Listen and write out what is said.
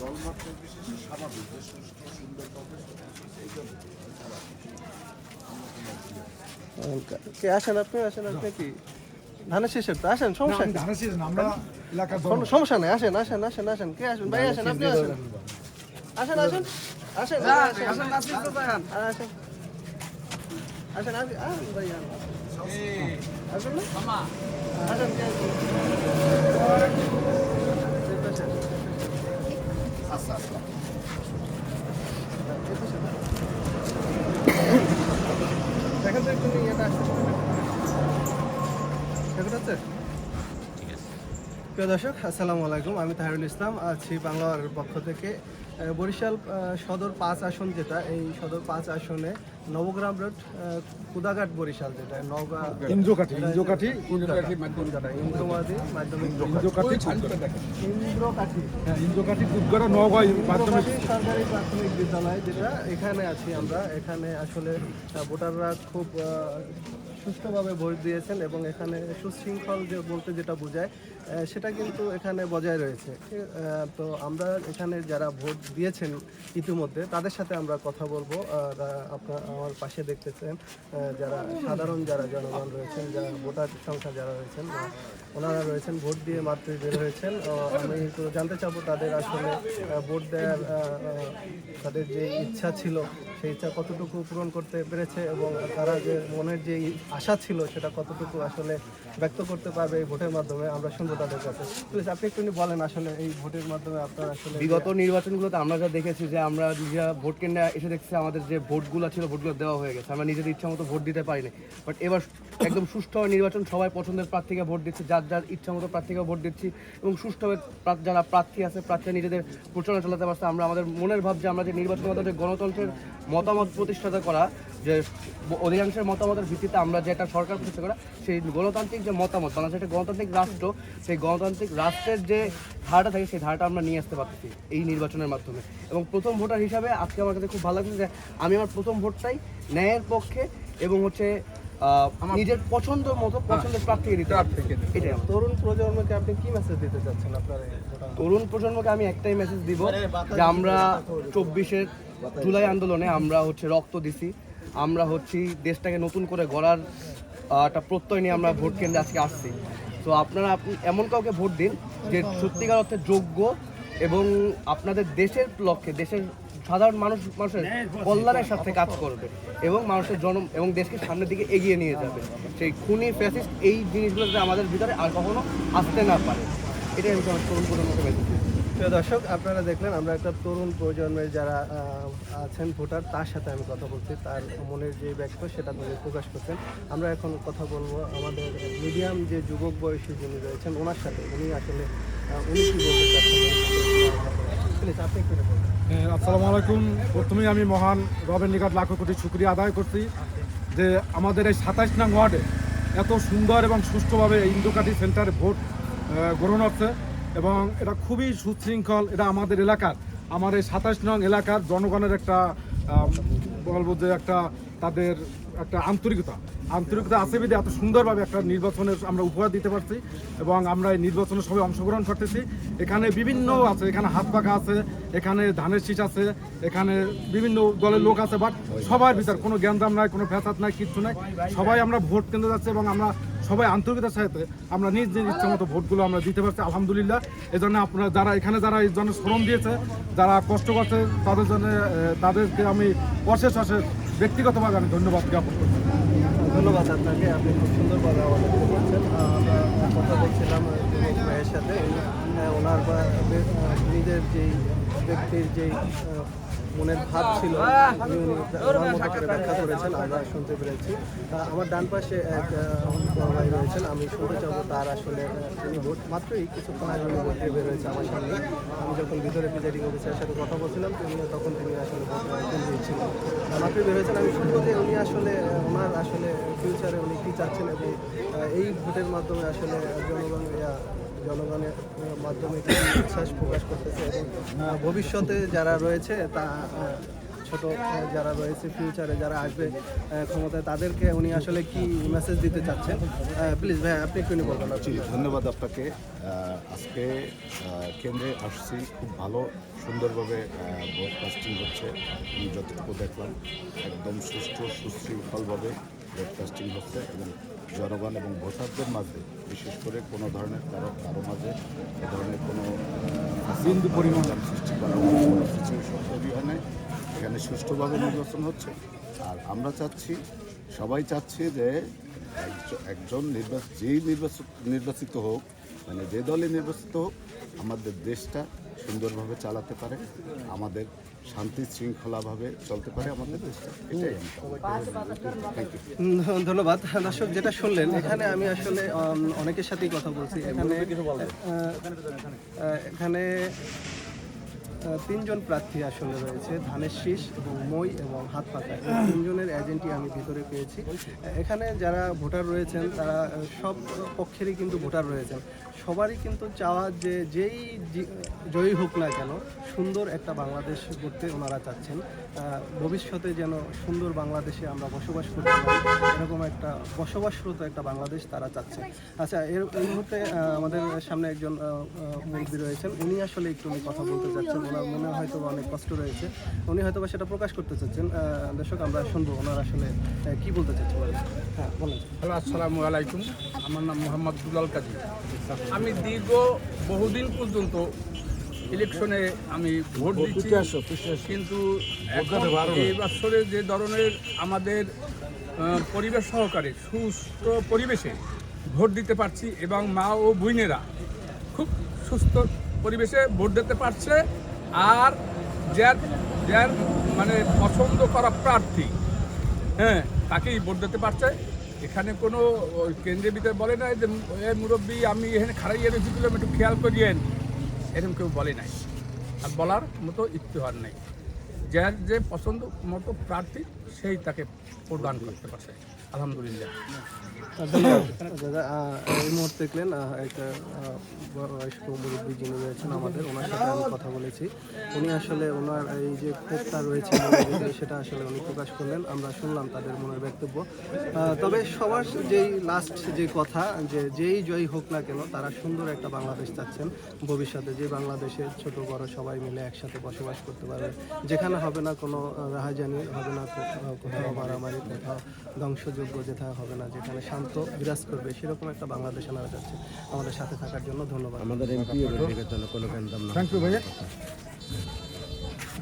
দলমত নির্বিশেষে স্বাভাবিক যে এই জন্য। কে আসেন আপনি? আসেন আপনি কি? ধানের শেষের তো আসেন সমস্যা কোনো সমস্যা নেই আসেন আসেন আসেন আসেন। কে আসেন? ভাই আসেন আপনি আসেন। আসেন আসেন। আসেন আসেন। আসেন আসেন আসেন। আসেন আসেন ভাই আসেন। আসেন আসেন? さんと。প্রিয় দর্শক আসসালামু আলাইকুম। আমি তাহিরুল ইসলাম আছি বাংলার পক্ষ থেকে। বরিশাল সদর পাঁচ আসন যেটা এই সদর পাঁচ আসনে নবগ্রাম রোড কুদাঘাট বরিশাল যেটা নওগাঁ ইন্দ্রকাঠি ইন্দ্রকাঠি? ইন্দ্রকাঠি মাধ্যমিক ইন্দ্রকাঠি ইন্দ্রকাঠি। হ্যাঁ ইন্দ্রকাঠি দুধগড়া নওগাঁ মাধ্যমিক। সরকারি প্রাথমিক বিদ্যালয় যেটা এখানে আছি আমরা। এখানে আসলে ভোটাররা খুব সুষ্ঠুভাবে ভোট দিয়েছেন এবং এখানে সুশৃঙ্খল যে বলতে যেটা বোঝায় সেটা কিন্তু এখানে বজায় রয়েছে। তো আমরা এখানে যারা ভোট দিয়েছেন ইতিমধ্যে, তাদের সাথে আমরা কথা বলব। আপনার আমার পাশে দেখতেছেন যারা সাধারণ যারা জনগণ রয়েছেন, যারা ভোটার সংখ্যা যারা রয়েছেন ওনারা রয়েছেন, ভোট দিয়ে মাত্র বের হয়েছেন। আমি তো জানতে চাবো তাদের আসলে ভোট দেওয়ার তাদের যে ইচ্ছা ছিল, সেই ইচ্ছা কতটুকু পূরণ করতে পেরেছে এবং তারা যে মনের যে আশা ছিল, সেটা কতটুকু আসলে ব্যক্ত করতে পারবে এই ভোটের মাধ্যমে, আমরা শুনব তাদের কাছে আপনি একটু বলেন আসলে এই ভোটের মাধ্যমে আপনার আসলে বিগত নির্বাচনগুলোতে আমরা যা দেখেছি যে আমরা নিজেরা ভোট কেন্দ্রে এসে দেখছি আমাদের যে ভোটগুলো ছিল, ভোটগুলো দেওয়া হয়ে গেছে। আমরা নিজেদের ইচ্ছা মতো ভোট দিতে পারিনি। বাট এবার একদম সুষ্ঠুভাবে নির্বাচন, সবাই পছন্দের প্রার্থীকে ভোট দিচ্ছে, যার যার ইচ্ছা মতো প্রার্থীকে ভোট দিচ্ছি এবং সুষ্ঠুভাবে যারা প্রার্থী আছে, প্রার্থীরা নিজেদের প্রচারণা চালাতে পারছে। আমরা আমাদের মনের ভাব যে আমরা যে নির্বাচনের মাধ্যমে গণতন্ত্রের মতামত প্রতিষ্ঠাতা করা, যে অধিকাংশের মতামতের ভিত্তিতে আমরা যেটা সরকার প্রতিষ্ঠা করা, সেই গণতান্ত্রিক যে মতামত বাংলাদেশ একটা গণতান্ত্রিক রাষ্ট্র, সেই গণতান্ত্রিক রাষ্ট্রের যে ধারাটা থাকে, সেই ধারাটা আমরা নিয়ে আসতে পারতেছি এই নির্বাচনের মাধ্যমে। এবং প্রথম ভোটার হিসাবে আজকে আমার কাছে খুব ভালো লাগছে যে, আমি আমার প্রথম ভোটটাই ন্যায়ের পক্ষে এবং হচ্ছে নিজের পছন্দ মতো পছন্দের প্রার্থীকে দিতে এটাই আমার। তরুণ প্রজন্মকে আপনি কি মেসেজ দিতে চাচ্ছেন আপনার তরুণ প্রজন্মকে আমি একটাই মেসেজ দিব যে আমরা চব্বিশের জুলাই আন্দোলনে আমরা হচ্ছে রক্ত দিছি। আমরা হচ্ছি দেশটাকে নতুন করে গড়ার একটা প্রত্যয় নিয়ে আমরা ভোট কেন্দ্রে আজকে আসছি। তো আপনারা আপনি এমন কাউকে ভোট দিন যে সত্যিকার অর্থে যোগ্য এবং আপনাদের দেশের লক্ষ্যে দেশের সাধারণ মানুষ মানুষের কল্যাণের সাথে কাজ করবে এবং মানুষের জন এবং দেশকে সামনের দিকে এগিয়ে নিয়ে যাবে। সেই খুনি ফ্যাসিস্ট এই জিনিসগুলো যাতে আমাদের ভিতরে আর কখনো আসতে না পারে। এটাই আমি আমার তরুণ প্রজন্মকে দিই। প্রিয় দর্শক আপনারা দেখলেন আমরা একটা তরুণ প্রজন্মের যারা আছেন ভোটার তার সাথে আমি কথা বলছি। তার মনের যে ব্যক্ত সেটা তিনি প্রকাশ করছেন। আমরা এখন কথা বলব আমাদের মিডিয়াম যে যুবক বয়সী যিনি রয়েছেন ওনার সাথে। উনি আসলে উনি কি বলতে চাচ্ছেন? হ্যাঁ, আসসালামু আলাইকুম। প্রথমেই আমি মহান রবের নিকট লাখো কোটি শুক্রিয়া আদায় করছি যে আমাদের এই সাতাইশ নং ওয়ার্ডে এত সুন্দর এবং সুষ্ঠুভাবে এই ইন্দুকাঠি সেন্টারে ভোট গ্রহণ হচ্ছে এবং এটা খুবই সুশৃঙ্খল এটা আমাদের এলাকার আমার এই সাতাইশ নং এলাকার জনগণের একটা বলব যে একটা তাদের একটা আন্তরিকতা। আন্তরিকতা আছে বিধে এত সুন্দরভাবে একটা নির্বাচনের আমরা উপহার দিতে পারছি এবং আমরা এই নির্বাচনে সবাই অংশগ্রহণ করতেছি। এখানে বিভিন্ন আছে, এখানে হাত পাখা আছে, এখানে ধানের শীষ আছে, এখানে বিভিন্ন দলের লোক আছে বাট সবার ভিতর কোনো জ্ঞানদাম নাই, কোনো ফ্যাসাদ নাই, কিচ্ছু নাই। সবাই আমরা ভোট কেন্দ্রে যাচ্ছি এবং আমরা সবাই আন্তরিকতার সাথে আমরা নিজ নিজ ইচ্ছা মতো ভোটগুলো আমরা দিতে পারছি, আলহামদুলিল্লাহ। এই জন্য আপনারা যারা এখানে যারা এই জন্য শ্রম দিয়েছে, যারা কষ্ট করছে, তাদের জন্য তাদেরকে আমি অশেষ অশেষ ব্যক্তিগতভাবে আমি ধন্যবাদ জ্ঞাপন করছি। ধন্যবাদ আপনাকে, আপনি খুব সুন্দরভাবে আমাদের বলছেন। আমরা কথা বলছিলাম ভাইয়ের সাথে। ওনার নিজের যেই ব্যক্তির যেই মনের ভাব ছিল। উনি ব্যাখ্যা করেছেন আমরা শুনতে পেরেছি। আমার ডান পাশে এক ভাই রয়েছেন আমি শুনতে চাবো তার আসলে তিনি ভোট। মাত্রই কিছুক্ষণ আগে উনি ভোট দিয়ে বের হয়েছে আমার সামনে। আমি যখন ভিতরে প্রিজাইডিং অফিসারের সাথে কথা বলছিলাম তিনি তখন তিনি আসলে ভোট কেন্দ্রে ছিলেন মাত্রই বের হয়েছেন। আমি শুনব যে উনি আসলে ওনার আসলে ফিউচারে উনি কী চাচ্ছেন এবং এই ভোটের মাধ্যমে আসলে জনগণ জনগণের মাধ্যমে বিশ্বাস প্রকাশ করতেছে এবং ভবিষ্যতে যারা রয়েছে তা ছোট যারা রয়েছে ফিউচারে যারা আসবে ক্ষমতায়, তাদেরকে উনি আসলে কি মেসেজ দিতে চাচ্ছেন? প্লিজ ভাই, আপনি একটু বলবেন। ধন্যবাদ আপনাকে। আজকে কেন্দ্রে আসছি, খুব ভালো, সুন্দরভাবে ব্রডকাস্টিং হচ্ছে। আমি যতটুকু দেখলাম, একদম সুষ্ঠু, সুশৃঙ্খলভাবে ব্রডকাস্টিং হচ্ছে এবং জনগণ এবং ভোটারদের মাঝে, বিশেষ করে কোনো ধরনের কারও কারও মাঝে এ ধরনের কোনো বিন্দু পরিমাণ সৃষ্টি করা তৈরি হয় নাই। এখানে সুষ্ঠুভাবে নির্বাচন হচ্ছে। আর আমরা চাচ্ছি সবাই চাচ্ছে যে একজ- একজন নির্বাচন যেই নির্বাচিত নির্বাচিত হোক মানে যে দলে নির্বাচিত হোক আমাদের দেশটা সুন্দরভাবে চালাতে পারে আমাদের শান্তি শৃঙ্খলাভাবে চলতে পারে আমাদের দেশটা। এটাই আমি থ্যাংক ইউ উম, ধন্যবাদ। দর্শক যেটা শুনলেন এখানে আমি আসলে অনেকের সাথেই কথা বলছি। এখানে এখানে তিনজন প্রার্থী আসলে রয়েছে ধানের শীষ এবং মই এবং হাত পাতা। তিনজনের এজেন্টই আমি ভিতরে পেয়েছি। এখানে যারা ভোটার রয়েছেন তারা সব পক্ষেরই কিন্তু ভোটার রয়েছেন। সবারই কিন্তু চাওয়া যে যেই জয়ী হোক না কেন সুন্দর একটা বাংলাদেশ করতে ওনারা চাচ্ছেন। ভবিষ্যতে যেন সুন্দর বাংলাদেশে আমরা বসবাস করতে পারি এরকম একটা বসবাসরত একটা বাংলাদেশ তারা চাচ্ছে। আচ্ছা এর এই মুহূর্তে আমাদের সামনে একজন আহ, রয়েছেন। উনি আসলে একটু কথা বলতে চাচ্ছেন ওনার মনে হয়তো অনেক কষ্ট রয়েছে। উনি হয়তো বা সেটা প্রকাশ করতে চাচ্ছেন। দর্শক আমরা শুনব ওনার আসলে কি বলতে চাচ্ছেন? হ্যাঁ বলেন। হ্যালো আসসালামু আলাইকুম। আমার নাম মোহাম্মদ দুলাল কাজী। আমি দীর্ঘ বহুদিন পর্যন্ত ইলেকশনে আমি ভোট দিচ্ছি। কিন্তু এই বছরে যে ধরনের আমাদের পরিবেশ সহকারে সুস্থ পরিবেশে ভোট দিতে পারছি এবং মা ও বোনেরা খুব সুস্থ পরিবেশে ভোট দিতে পারছে। আর যার যার মানে পছন্দ করা প্রার্থী হ্যাঁ তাকেই ভোট দিতে পারছে। এখানে কোনো কেন্দ্রের ভিতরে বলে নাই যে, এ মুরব্বী, আমি এখানে খারাইয়ে রেখে দিলাম একটু খেয়াল করিয়েন। এরকম কেউ বলে নাই। আর বলার মতো ইতিহার নেই। যার যে পছন্দ মতো প্রার্থী, সেই তাকে প্রদান করতে পারছে। দেখলেন কথা বলেছি। উনি আসলে ওনার শুনলাম তবে সবার যেই লাস্ট যে কথা যে যেই জয়ী হোক না কেন তারা সুন্দর একটা বাংলাদেশ চাচ্ছেন। ভবিষ্যতে যে বাংলাদেশে ছোট বড় সবাই মিলে একসাথে বসবাস করতে পারবে। যেখানে হবে না কোনো রাহাজানি হবে না কোথাও আহ, কোথাও মারামারি ধ্বংসযোগ্য যেটা হবে না যেখানে শান্ত বিরাজ করবে সেরকম একটা বাংলাদেশ আনারা যাচ্ছে আমাদের সাথে থাকার জন্য ধন্যবাদ। আমাদের এমপি থ্যাংক ইউ ভাইয়া।